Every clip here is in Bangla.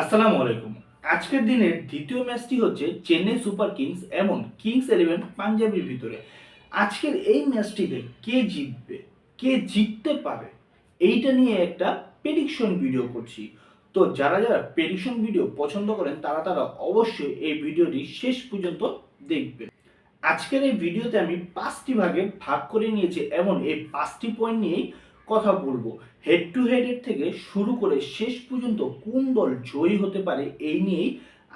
আসসালামু আলাইকুম। আজকের দিনের দ্বিতীয় ম্যাচটি হচ্ছে চেন্নাই সুপার কিংস এবং কিংস ইলেভেন পাঞ্জাবের ভিতরে। আজকের এই ম্যাচটিতে কে জিতবে, কে জিততে পারে, এইটা নিয়ে একটা প্রেডিকশন ভিডিও করছি। তো যারা যারা প্রেডিকশন ভিডিও পছন্দ করেন, তারা তারা অবশ্যই এই ভিডিওটি শেষ পর্যন্ত দেখবেন। আজকের এই ভিডিওতে আমি পাঁচটি ভাগে ভাগ করে নিয়েছি এবং এই পাঁচটি পয়েন্ট নিয়েই কথা বলব। হেড টু হেডের থেকে শুরু করে শেষ পর্যন্ত কোন দল জয়ী হতে পারে এই নিয়েই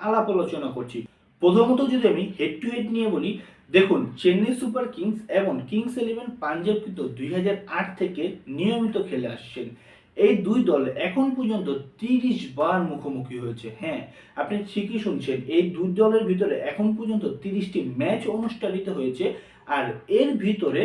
আলাপ আলোচনা করছি। প্রথমত যদি আমি হেড টু হেড নিয়ে বলি, দেখুন, চেন্নাই সুপার কিংস এবং কিংস ইলেভেন পাঞ্জাব কিন্তু দুই হাজার আট থেকে নিয়মিত খেলে আসছেন। এই দুই দল এখন পর্যন্ত তিরিশ বার মুখোমুখি হয়েছে। হ্যাঁ আপনি ঠিকই শুনছেন, এই দুই দলের ভিতরে এখন পর্যন্ত তিরিশটি ম্যাচ অনুষ্ঠিত হয়েছে। আর এর ভিতরে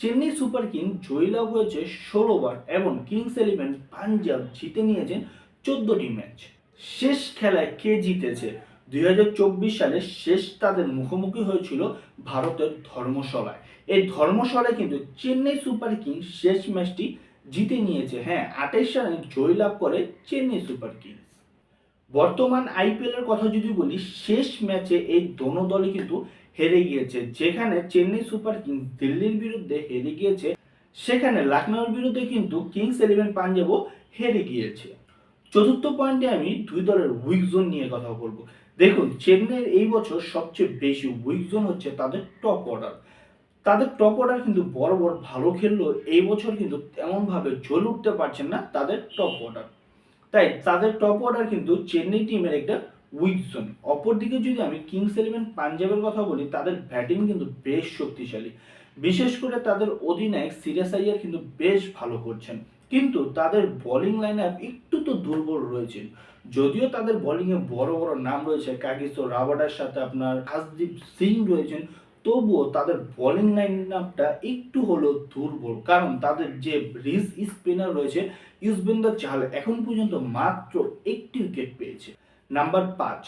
চেন্নাই সুপার কিং জয়লাভ হয়েছে ষোলো বার এবং কিংস ইলেভেন পাঞ্জাব জিতে নিয়েছেন চোদ্দটি ম্যাচ। শেষ খেলায় কে জিতেছে? দুই চব্বিশ সালে শেষ তাদের মুখোমুখি হয়েছিল ভারতের ধর্মশালায়। এই ধর্মশালায় কিন্তু চেন্নাই সুপার কিং শেষ ম্যাচটি জিতে নিয়েছে। হ্যাঁ আঠাইশ রানে জয়লাভ করে চেন্নাই সুপার কিংস। বর্তমান আইপিএল এর কথা যদি বলি, শেষ ম্যাচে এই দোনো দলই কিন্তু হেরে গিয়েছে। যেখানে চেন্নাই সুপার কিংস দিল্লির বিরুদ্ধে হেরে গিয়েছে, সেখানে লখনৌর বিরুদ্ধে কিন্তু কিংস ইলেভেন পাঞ্জাবও হেরে গিয়েছে। চতুর্থ পয়েন্টে আমি দুই দলের উইক জোন নিয়ে কথা বলব। দেখুন, চেন্নাইয়ের এই বছর সবচেয়ে বেশি উইক জোন হচ্ছে তাদের টপ অর্ডার তাদের টপ অর্ডার কিন্তু বড় বড় ভালো খেললেও এই বছর কিন্তু তেমনভাবে জ্বলে উঠতে পারছেন না তাদের টপ অর্ডার তাই তাদের টপ অর্ডার কিন্তু চেন্নাই টিমের একটা উইক জোন অপরদিকে যদি আমি কিংস ইলেভেন পাঞ্জাবের কথা বলি, তাদের ব্যাটিং কিন্তু বেশ শক্তিশালী। বিশেষ করে তাদের অধিনায়ক সিরিয়াস আইয়ার কিন্তু বেশ ভালো করছেন। কিন্তু তাদের বোলিং লাইন আপ একটু তো দুর্বল রয়েছে। যদিও তাদের বোলিংয়ে বড় বড় নাম রয়েছে, কাগিসো রাবাডার সাথে আপনার হাসদীপ সিং রয়েছেন তবুও তাদের বোলিং লাইন আপটা একটু হলেও দুর্বল। কারণ তাদের যে রিস স্পিনার রয়েছে, ইউজবেন্দার চাহাল এখন পর্যন্ত মাত্র একটি উইকেট পেয়েছে। নাম্বার পাঁচ,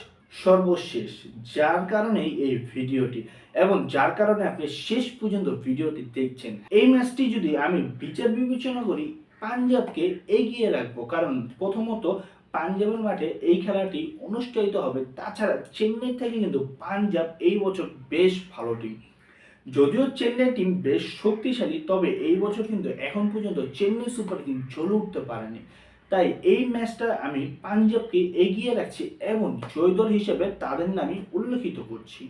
সর্বশেষ, যার কারণেই এই ভিডিওটি এবং যার কারণে আপনি শেষ পর্যন্ত ভিডিওটি দেখছেন। এই ম্যাচটি যদি আমি বিচার বিবেচনা করি পাঞ্জাবকে এগিয়ে রাখব। কারণ প্রথমত পাঞ্জাবের মাঠে এই খেলাটি অনুষ্ঠিত হবে। তাছাড়া চেন্নাই থেকে কিন্তু পাঞ্জাব এই বছর বেশ ভালো টিম যদিও চেন্নাই টিম বেশ শক্তিশালী, তবে এই বছর কিন্তু এখন পর্যন্ত চেন্নাই সুপার কিং চলে উঠতে পারেনি। তাই এই ম্যাচটা আমি পাঞ্জাবকে এগিয়ে রাখছি এবং জয়দল হিসেবে তাদের নামই উল্লেখিত করছি।